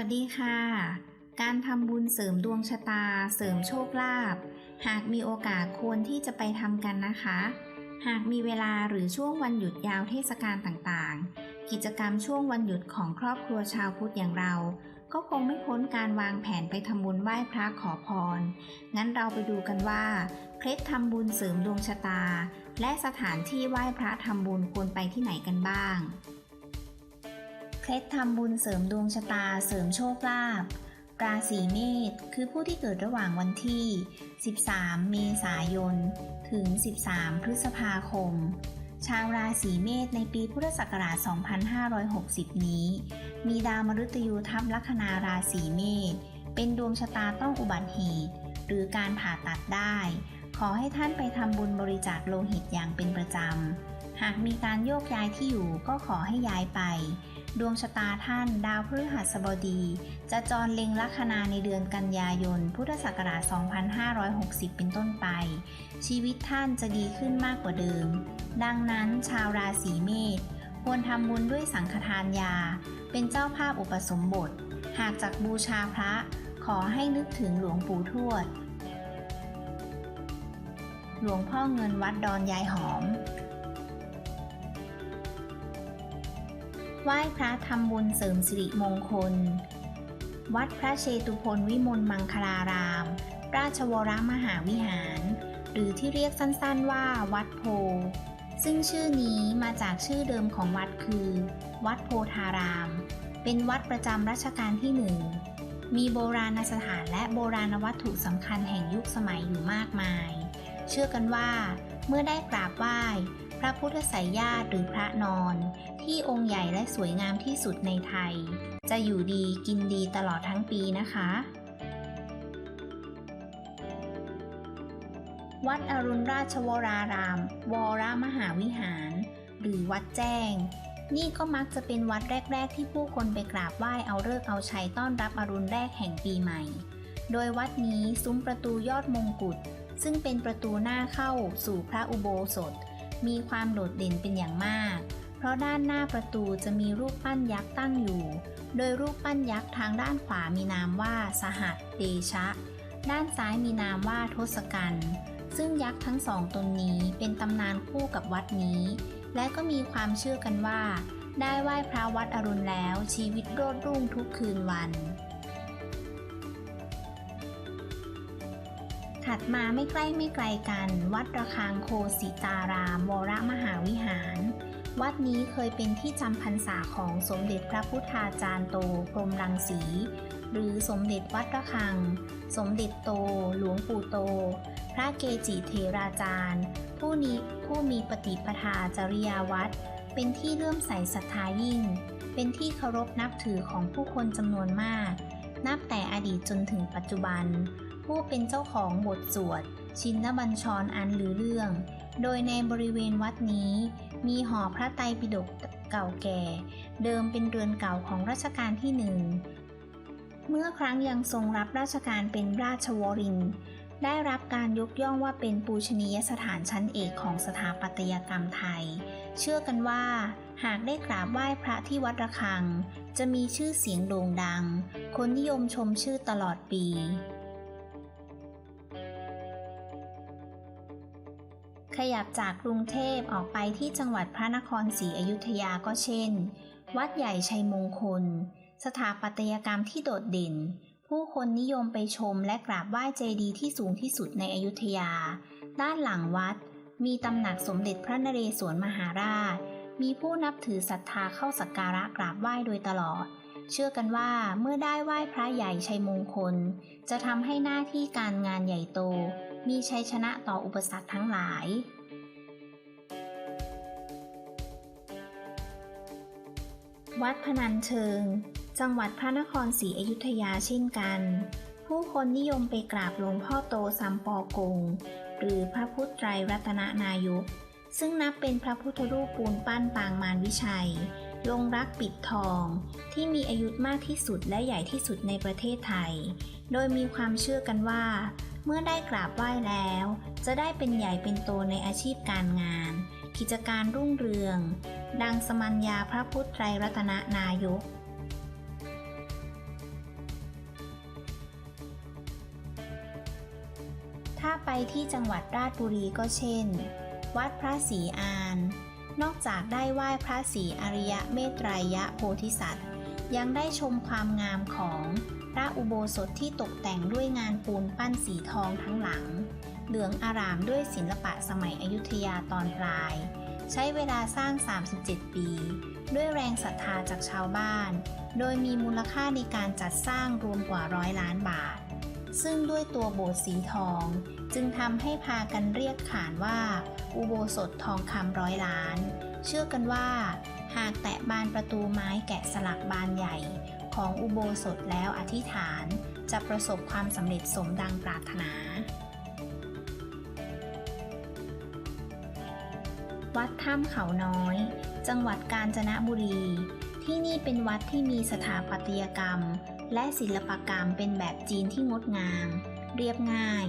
วัสดีค่ะ การทำบุญเสริมดวงชะตา เสริมโชคลาภ หากมีโอกาสควรที่จะไปทำกันนะคะ หากมีเวลาหรือช่วงวันหยุดยาวเทศกาลต่างๆ กิจกรรมช่วงวันหยุดของครอบครัวชาวพุทธอย่างเรา ก็คงไม่พ้นการวางแผนไปทำบุญไหว้พระขอพร งั้นเราไปดูกันว่า เคล็ดทำบุญเสริมดวงชะตา และสถานที่ไหว้พระทำบุญควรไปที่ไหนกันบ้าง เคล็ดทำบุญเสริมดวงชะตาเสริมโชคลาภราศีเมษคือผู้ที่เกิดระหว่างวันที่ 13 เมษายน ถึง 13 พฤษภาคม ชาวราศีเมษในปีพุทธศักราช 2560 นี้ มีดาวมฤตยูทับลัคนาราศีเมษเป็นดวงชะตาต้องอุบัติเหตุ หรือการผ่าตัดได้ ขอให้ท่านไปทำบุญบริจาคโลหิตอย่างเป็นประจำ หากมีการโยกย้ายที่อยู่ก็ขอให้ย้ายไป ดวงชะตาท่านดาวพฤหัสบดี จะจรเล็งลัคนาในเดือนกันยายน พุทธศักราช 2560 เป็นต้นไป ชีวิตท่านจะดีขึ้นมากกว่าเดิม ดังนั้นชาวราศีเมษควรทำบุญด้วยสังฆทานยา เป็นเจ้าภาพอุปสมบท หากจากบูชาพระ ขอให้นึกถึงหลวงปู่ทวด หลวงพ่อเงินวัดดอนยายหอม ไหว้พระทำบุญเสริมสิริมงคล วัดพระเชตุพนวิมลมังคลาราม ราชวรมหาวิหาร หรือที่เรียกสั้นๆว่าวัดโพ ซึ่งชื่อนี้มาจากชื่อเดิมของวัดคือ วัดโพธาราม เป็นวัดประจำรัชกาลที่หนึ่ง มีโบราณสถานและโบราณวัตถุสำคัญแห่งยุคสมัยอยู่มากมาย เชื่อกันว่า เมื่อได้กราบไหว้พระพุทธไสยญาติหรือพระนอน ที่องค์ใหญ่และสวยงามที่สุดในไทย จะอยู่ดีกินดีตลอดทั้งปีนะคะ วัดอรุณราชวราราม วรมหาวิหาร หรือวัดแจ้ง นี่ก็มักจะเป็นวัดแรก ๆ ที่ผู้คนไปกราบไหว้เอาเลิกเอาชัยต้อนรับอรุณแรกแห่งปีใหม่ โดยวัดนี้ซุ้มประตูยอดมงกุฎซึ่งเป็นประตูหน้าเข้าสู่พระอุโบสถ มีความโดดเด่นเป็นอย่างมาก ราะด้านหน้าประตูจะมีรูปปั้นยักษ์ตั้งอยู่ โดยรูปปั้นยักษ์ทางด้านขวามีนามว่าสหัสเดชะ ด้านซ้ายมีนามว่าทศกัณฐ์ ซึ่งยักษ์ทั้งสองตนนี้เป็นตำนานคู่กับวัดนี้ และก็มีความเชื่อกันว่า ได้ไหว้พระวัดอรุณแล้วชีวิตโรดรุ่งทุกคืนวัน ถัดมาไม่ใกล้ไม่ไกลกัน วัดระฆังโคสิตารามวรมหาวิหาร วัดนี้เคยเป็นที่จำพรรษาของสมเด็จพระพุทธาจารย์โตพรมรังสี หรือสมเด็จวัดระฆัง สมเด็จโต หลวงปู่โต พระเกจิเทราจารย์ ผู้นี้ผู้มีปฏิปทาจริยาวัด เป็นที่เลื่อมใสศรัทธายิ่ง เป็นที่เคารพนับถือของผู้คนจำนวนมาก นับแต่อดีตจนถึงปัจจุบัน ผู้เป็นเจ้าของบทสวด ชินบัญชรอันลือเรื่อง โดยในบริเวณวัดนี้ มีหอพระไตรปิฎกเก่าแก่ เดิมเป็นเรือนเก่าของรัชกาลที่หนึ่ง เมื่อครั้งยังทรงรับราชการเป็นราชวรินได้รับการยกย่องว่าเป็นปูชนียสถานชั้นเอกของสถาปัตยกรรมไทย เชื่อกันว่า หากได้กราบไหว้พระที่วัดระฆัง จะมีชื่อเสียงโด่งดัง คนนิยมชมชื่อตลอดปี ขยับจากกรุงเทพออกไปที่จังหวัดพระนครศรีอยุธยาก็เช่น วัดใหญ่ชัยมงคล สถาปัตยกรรมที่โดดเด่น ผู้คนนิยมไปชมและกราบไหว้เจดีย์ที่สูงที่สุดในอยุธยา ด้านหลังวัด มีตำหนักสมเด็จพระนเรศวรมหาราช มีผู้นับถือศรัทธาเข้าสักการะกราบไหว้โดยตลอด เชื่อกันว่าเมื่อได้ไหว้พระใหญ่ชัยมงคล จะทำให้หน้าที่การงานใหญ่โต มีชัยชนะต่ออุปสรรคทั้งหลาย วัดพนัญเชิง จังหวัดพระนครศรีอยุธยาเช่นกัน ผู้คนนิยมไปกราบหลวงพ่อโตสัมปอกง หรือพระพุทธไตรรัตนนายกซึ่งนับเป็นพระพุทธรูปปูนปั้นปางมารวิชัย ลงรักปิดทอง ที่มีอายุมากที่สุดและใหญ่ที่สุดในประเทศไทย โดยมีความเชื่อกันว่า เมื่อได้กราบไหว้แล้ว จะได้เป็นใหญ่เป็นโตในอาชีพการงาน กิจการรุ่งเรือง ดังสมัญญาพระพุทธไตรรัตนนายก ถ้าไปที่จังหวัดราชบุรีก็เช่น วัดพระศรีอาน นอกจากได้ไหว้พระศรีอริยะเมตรายะโพธิสัตว์ ยังได้ชมความงามของ พระอุโบสถที่ตกแต่งด้วยงานปูนปั้นสีทองทั้งหลัง เหลืองอารามด้วยศิลปะสมัยอยุธยาตอนปลาย ใช้เวลาสร้าง 37 ปี ด้วยแรงศรัทธาจากชาวบ้าน โดยมีมูลค่าในการจัดสร้างรวมกว่าร้อยล้านบาท ซึ่งด้วยตัวโบสถ์สีทอง จึงทำให้พากันเรียกขานว่า อุโบสถทองคำร้อยล้าน เชื่อกันว่า หากแตะบานประตูไม้แกะสลักบานใหญ่ ของอุโบสถแล้วอธิษฐานจะประสบความสำเร็จสมดังปรารถนา วัดถ้ำเขาน้อย จังหวัดกาญจนบุรี ที่นี่เป็นวัดที่มีสถาปัตยกรรม และศิลปกรรมเป็นแบบจีนที่งดงาม เรียบง่าย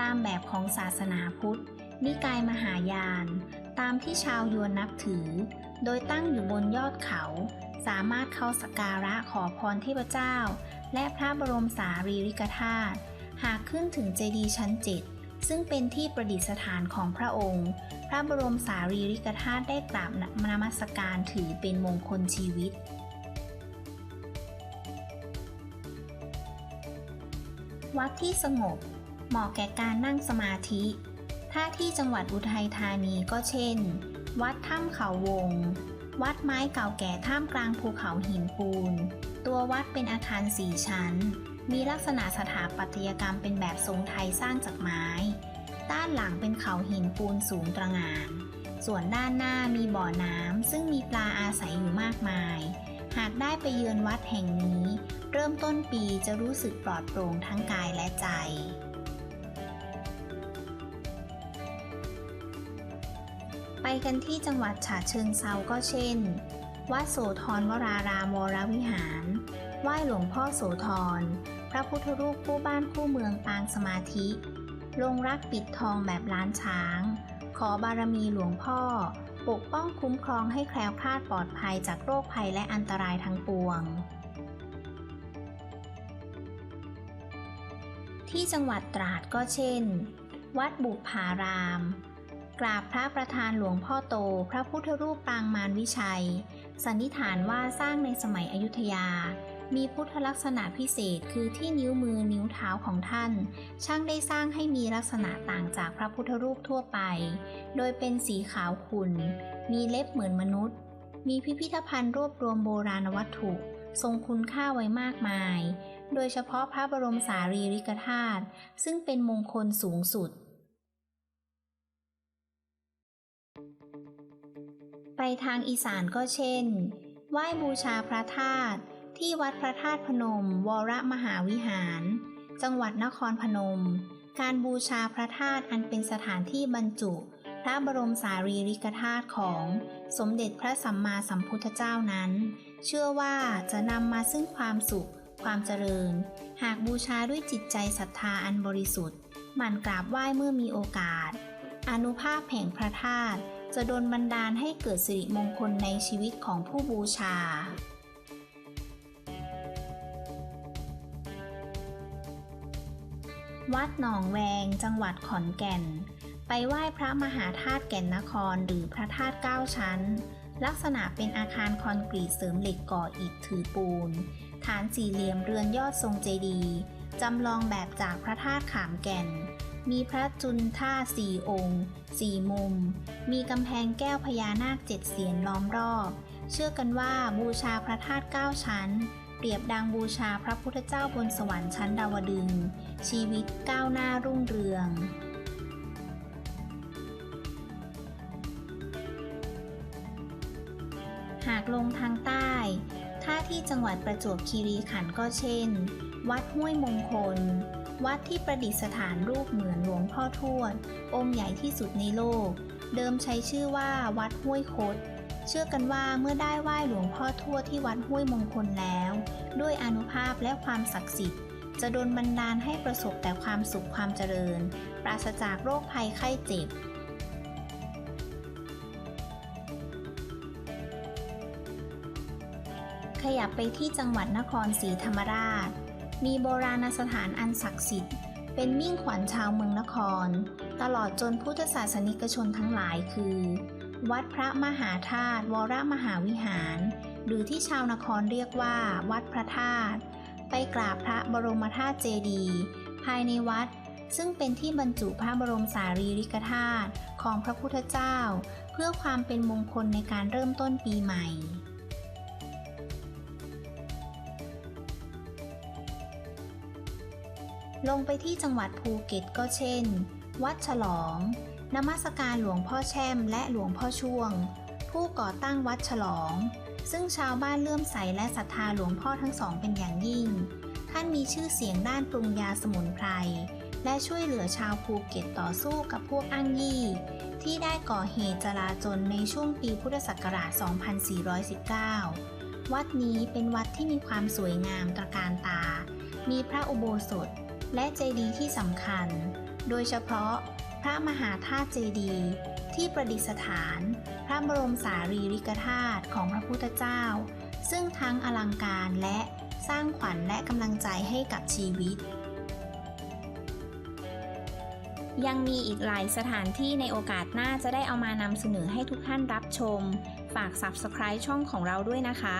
ตามแบบของศาสนาพุทธ นิกายมหายาน ตามที่ชาวยวนนับถือ โดยตั้งอยู่บนยอดเขา สามารถเข้าสักการะขอพรเทพเจ้า และพระบรมสารีริกธาตุหากขึ้นถึงเจดีย์ชั้นเจ็ดซึ่งเป็นที่ประดิษฐานของพระองค์ พระบรมสารีริกธาตุได้กราบนมัสการถือเป็นมงคลชีวิตวัดที่สงบ เหมาะแก่การนั่งสมาธิ ถ้าที่จังหวัดอุทัยธานีก็เช่น วัดถ้ำเขาวง วัดไม้เก่าแก่ท่ามกลางภูเขาหินปูน ตัววัดเป็นอาคารสี่ชั้น มีลักษณะสถาปัตยกรรมเป็นแบบทรงไทยสร้างจากไม้ ด้านหลังเป็นเขาหินปูนสูงตระหง่าน ส่วนด้านหน้ามีบ่อน้ำซึ่งมีปลาอาศัยอยู่มากมาย หากได้ไปเยือนวัดแห่งนี้ เริ่มต้นปีจะรู้สึกปลอดโปร่งทั้งกายและใจ ไปกันที่จังหวัดฉะเชิงเซาก็เช่น วัดโสธรวรารามวรวิหาร ไหว้หลวงพ่อโสธร พระพุทธรูปคู่บ้านคู่เมืองปางสมาธิ ลงรักปิดทองแบบล้านช้าง ขอบารมีหลวงพ่อ ปกป้องคุ้มครองให้แคล้วคลาดปลอดภัยจากโรคภัยและอันตรายทั้งปวง ที่จังหวัดตราดก็เช่น วัดบุพาราม กราบพระประธานหลวงพ่อโต พระพุทธรูปปางมารวิชัย สันนิษฐานว่าสร้างในสมัยอยุธยา มีพุทธลักษณะพิเศษคือที่นิ้วมือนิ้วเท้าของท่าน ช่างได้สร้างให้มีลักษณะต่างจากพระพุทธรูปทั่วไป โดยเป็นสีขาวขุ่น มีเล็บเหมือนมนุษย์ มีพิพิธภัณฑ์รวบรวมโบราณวัตถุ ทรงคุณค่าไว้มากมาย โดยเฉพาะพระบรมสารีริกธาตุซึ่งเป็นมงคลสูงสุด ไปทางอีสานก็เช่น ไหว้บูชาพระธาตุที่วัดพระธาตุพนม วรมหาวิหาร จังหวัดนครพนม การบูชาพระธาตุอันเป็นสถานที่บรรจุพระบรมสารีริกธาตุของสมเด็จพระสัมมาสัมพุทธเจ้านั้น เชื่อว่าจะนำมาซึ่งความสุข ความเจริญ หากบูชาด้วยจิตใจศรัทธาอันบริสุทธิ์หมั่นกราบไหว้เมื่อมีโอกาส อนุภาพแห่งพระธาตุ จะดลบันดาลให้เกิดสิริมงคลในชีวิตของผู้บูชา วัดหนองแวง จังหวัดขอนแก่น ไปไหว้พระมหาธาตุแก่นนครหรือพระธาตุเก้าชั้น ลักษณะเป็นอาคารคอนกรีตเสริมเหล็กก่ออิฐถือปูน ฐานสี่เหลี่ยมเรือนยอดทรงเจดีย์จำลองแบบจากพระธาตุขามแก่น มีพระจุลท่าสี่องค์สี่มุม มีกำแพงแก้วพญานาคเจ็ดเสียนล้อมรอบ เชื่อกันว่าบูชาพระธาตุเก้าชั้น เปรียบดังบูชาพระพุทธเจ้าบนสวรรค์ชั้นดาวดึง ชีวิตก้าวหน้ารุ่งเรืองหากลงทางใต้ ถ้าที่จังหวัดประจวบคีรีขันธ์ก็เช่น วัดห้วยมงคล วัดที่ประดิษฐานรูปเหมือนหลวงพ่อทวด องค์ใหญ่ที่สุดในโลก เดิมใช้ชื่อว่าวัดห้วยคด เชื่อกันว่าเมื่อได้ไหว้หลวงพ่อทวดที่วัดห้วยมงคลแล้ว ด้วยอนุภาพและความศักดิ์สิทธิ์ จะโดลบันดาลให้ประสบแต่ความสุขความเจริญ ปราศจากโรคภัยไข้เจ็บขยับไปที่จังหวัดนครศรีธรรมราช มีโบราณสถานอันศักดิ์สิทธิ์ เป็นมิ่งขวัญชาวเมืองนคร ตลอดจนพุทธศาสนิกชนทั้งหลายคือ วัดพระมหาธาตุวรมหาวิหาร หรือที่ชาวนครเรียกว่า วัดพระธาตุไปกราบพระบรมธาตุเจดีย์ภายในวัดซึ่งเป็นที่บรรจุพระบรมสารีริกธาตุของพระพุทธเจ้า เพื่อความเป็นมงคลในการเริ่มต้นปีใหม่ ลงไปที่จังหวัดภูเก็ตก็เช่น วัดฉลอง นมัสการหลวงพ่อแช่มและหลวงพ่อช่วง ผู้ก่อตั้งวัดฉลอง ซึ่งชาวบ้านเลื่อมใสและศรัทธาหลวงพ่อทั้งสองเป็นอย่างยิ่ง ท่านมีชื่อเสียงด้านปรุงยาสมุนไพร และช่วยเหลือชาวภูเก็ตต่อสู้กับพวกอ้างยี่ ที่ได้ก่อเหตุจลาจลในช่วงปีพุทธศักราช 2419 วัดนี้เป็นวัดที่มีความสวยงามตระการตา มีพระอุโบสถ และเจดีย์ที่สำคัญ โดยเฉพาะพระมหาธาตุเจดีย์ที่ประดิษฐาน พระบรมสารีริกธาตุของพระพุทธเจ้า ซึ่งทั้งอลังการและสร้างขวัญและกำลังใจให้กับชีวิต ยังมีอีกหลายสถานที่ในโอกาสหน้าจะได้เอามานำเสนอให้ทุกท่านรับชม ฝาก Subscribe ช่องของเราด้วยนะคะ